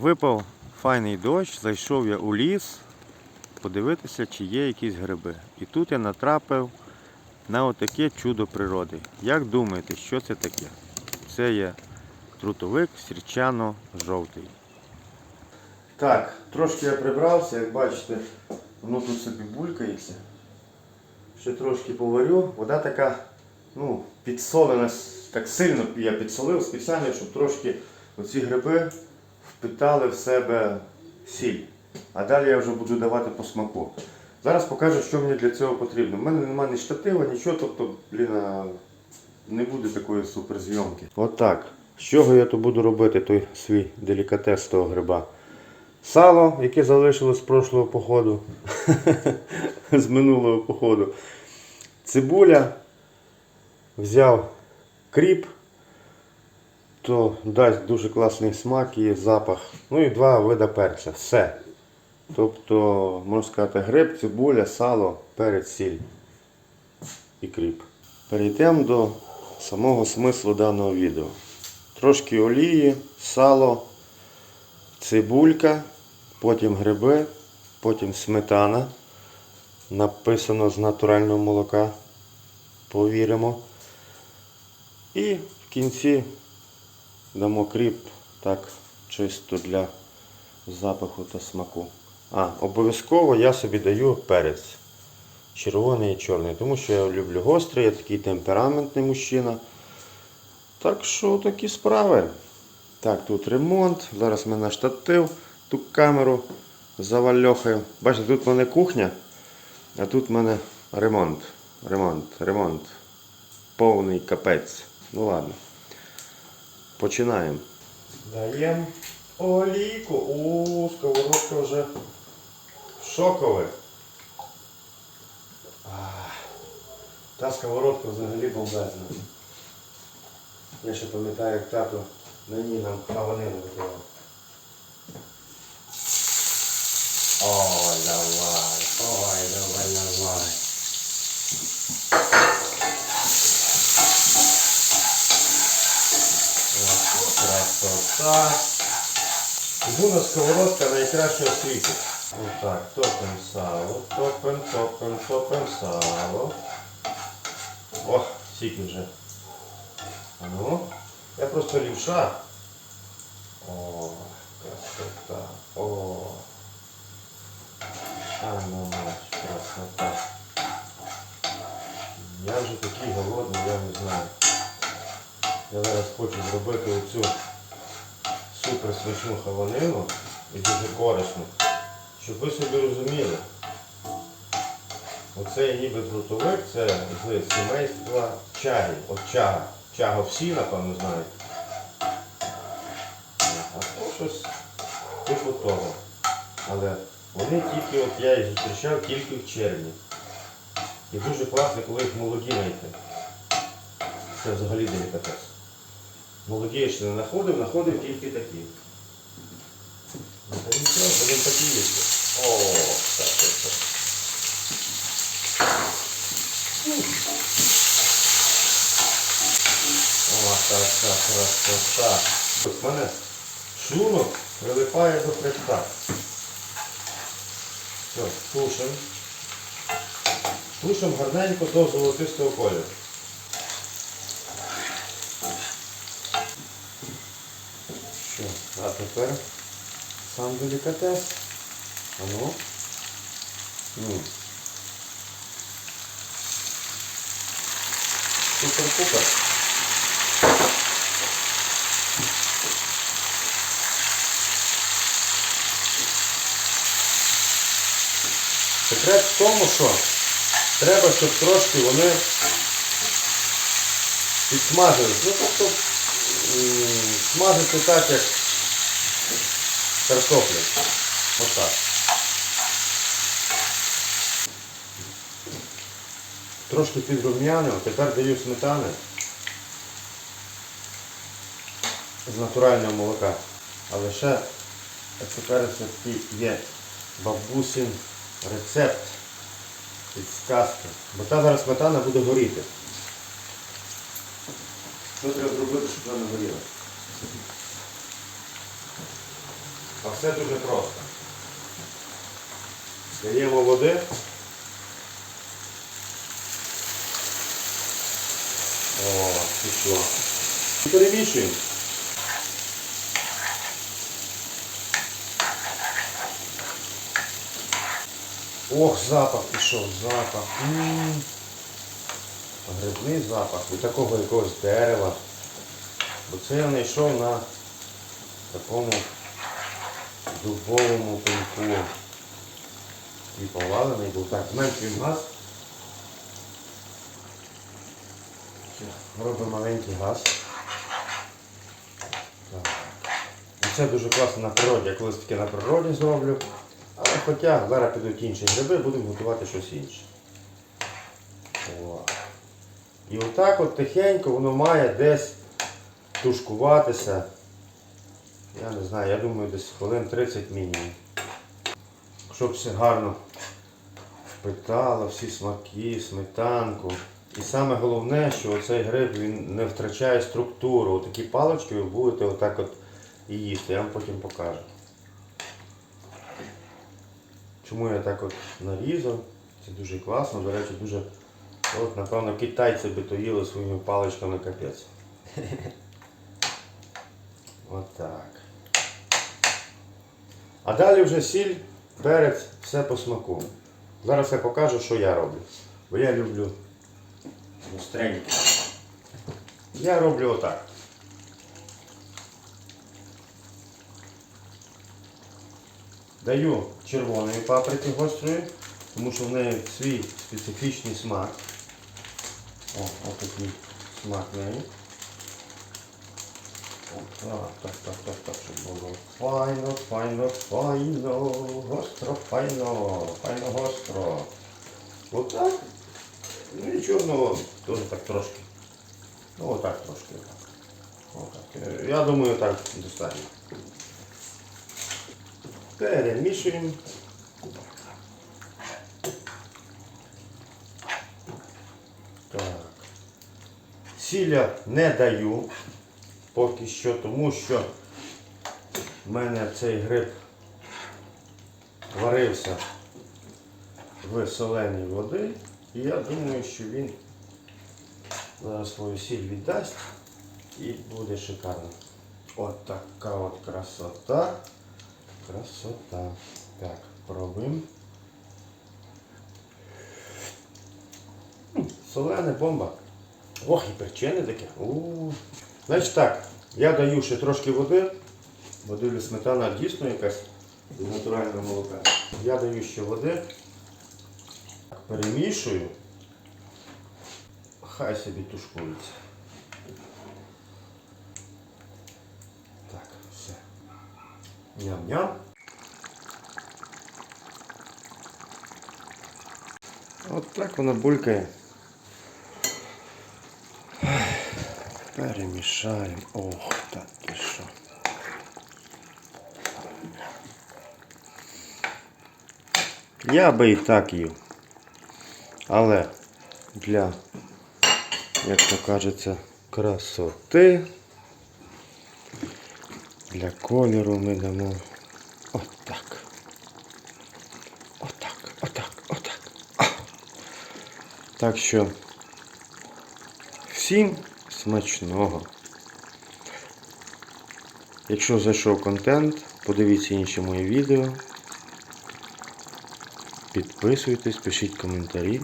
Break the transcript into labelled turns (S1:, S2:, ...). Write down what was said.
S1: Випав файний дощ, зайшов я у ліс подивитися, чи є якісь гриби. І тут я натрапив на отаке чудо природи. Як думаєте, що це таке? Це є трутовик сірчано-жовтий. Так, трошки я прибрався, як бачите, воно тут собі булькається. Ще трошки поварю. Вода така, ну, підсолена, так сильно я підсолив спеціально, щоб трошки оці гриби впитали в себе сіль. А далі я вже буду давати по смаку. Зараз покажу, що мені для цього потрібно. У мене немає ні штатива, нічого, тобто, блін, не буде такої суперзйомки. Отак. З чого я то буду робити той свій делікатес того гриба? Сало, яке залишилось з прошлого походу, з минулого походу. Цибуля. Взяв кріп, то дасть дуже класний смак і запах. Ну і два вида перця. Все. Тобто, можна сказати, гриб, цибуля, сало, перець, сіль і кріп. Перейдемо до самого смислу даного відео. Трошки олії, сало, цибулька, потім гриби, потім сметана. Написано з натурального молока. Повіримо. І в кінці дамо кріп так чисто для запаху та смаку. А, обов'язково я собі даю перець. Червоний і чорний, тому що я люблю гострий, я такий темпераментний мужчина. Так що такі справи. Так, тут ремонт. Зараз ми на штатив, ту камеру завальохаю. Бачите, тут в мене кухня, а тут в мене ремонт. Ремонт, ремонт. Повний капець. Ну ладно. Починаємо. Даємо олійку. О, сковородка вже шокове. Та сковородка взагалі бомбезна. Я ще пам'ятаю, як тато на ній нам хаванину викидав. Красота. Буна сковородка найкраща в світі. Отак, топим сало, топим, топим, топим сало. О, сіки вже. Ну, я просто лівша. О, красота. О. А ну красота. Я вже такий голодний, я не знаю. Я зараз хочу зробити оцю супер смачну хаванину і дуже корисну. Щоб ви собі розуміли, оцей ніби трутовик це з сімейства чаги. От чага. Чага всі, напевно, знають. А то щось типу того. Але вони тільки, от я їх зустрічав тільки в червні. І дуже класно, коли їх молоді знайти. Це взагалі делікатес. Молоді я ще не знаходив, знаходив тільки такі. Будемо такі їсти. О, так, так, так. О, така красота. Ось в мене шлунок прилипає до хребта. Все, тушимо. Тушимо гарненько до золотистого кольору. Що? А тепер сам делікатес. А ну. Супер-пупер. Секрет в тому, що треба, щоб трошки вони підсмажились. Ну тобто смажити так, як картоплю. Отак. Трошки підрум'янив, тепер даю сметани з натурального молока. Але ще тепер це такий є бабусин рецепт підсказка. Бо та зараз сметана буде горіти. Що треба зробити, щоб вона не горіла? А все дуже просто. Даємо води. О, пішло. І перемішуємо. Ох, запах пішов, запах. Грибний запах від такого якогось дерева. Бо це я знайшов на такому дубовому пеньку. І повалений був так, зменшуємо газ. Робимо маленький газ. Так. Це дуже класно на природі. Я колись таке на природі зроблю. Але хоча зараз підуть інші гриби, будемо готувати щось інше. О. І отак от тихенько воно має десь тушкуватися. Я не знаю, я думаю, десь хвилин 30 мінімум. Щоб все гарно впитало, всі смаки, сметанку. І саме головне, що оцей гриб він не втрачає структуру. Отакі палички ви будете отак от і їсти. Я вам потім покажу. Чому я так от нарізав? Це дуже класно, до речі, дуже. От, напевно, китайці би то їли своїми паличками капець. Отак. А далі вже сіль, перець, все по смаку. Зараз я покажу, що я роблю. Бо я люблю гостреньке. Я роблю отак. Даю червоної паприки гострої, тому що в неї свій специфічний смак. О, отакий смак неї. Так, так, так, так, так, щоб було файно, файно, файно, гостро, файно, файно, гостро. Отак. Ну і чорного теж так трошки. Ну отак трошки. Отак. Отак. Я думаю, так достатньо. Перемішуємо. Так. Сіля не даю поки що, тому що в мене цей гриб варився в соленій води. І я думаю, що він зараз свою сіль віддасть і буде шикарно. От така от красота. Красота. Так, пробуємо. М, Солене бомба. Ох, і перчене таке. У. Значить так, я даю ще трошки води, бо дивлюсь, сметана дійсно якась з натурального молока. Я даю ще води. Перемішую. Хай собі тушкується. Так, все. Ням-ням. От так воно булькає. Перемішаємо. Ох, так і що. Я би і так їв. Але для, як то кажеться, красоти. Для кольору ми дамо отак. Отак, отак, отак. Так що всім смачного. Якщо зайшов контент, подивіться інші мої відео. Підписуйтесь, пишіть коментарі.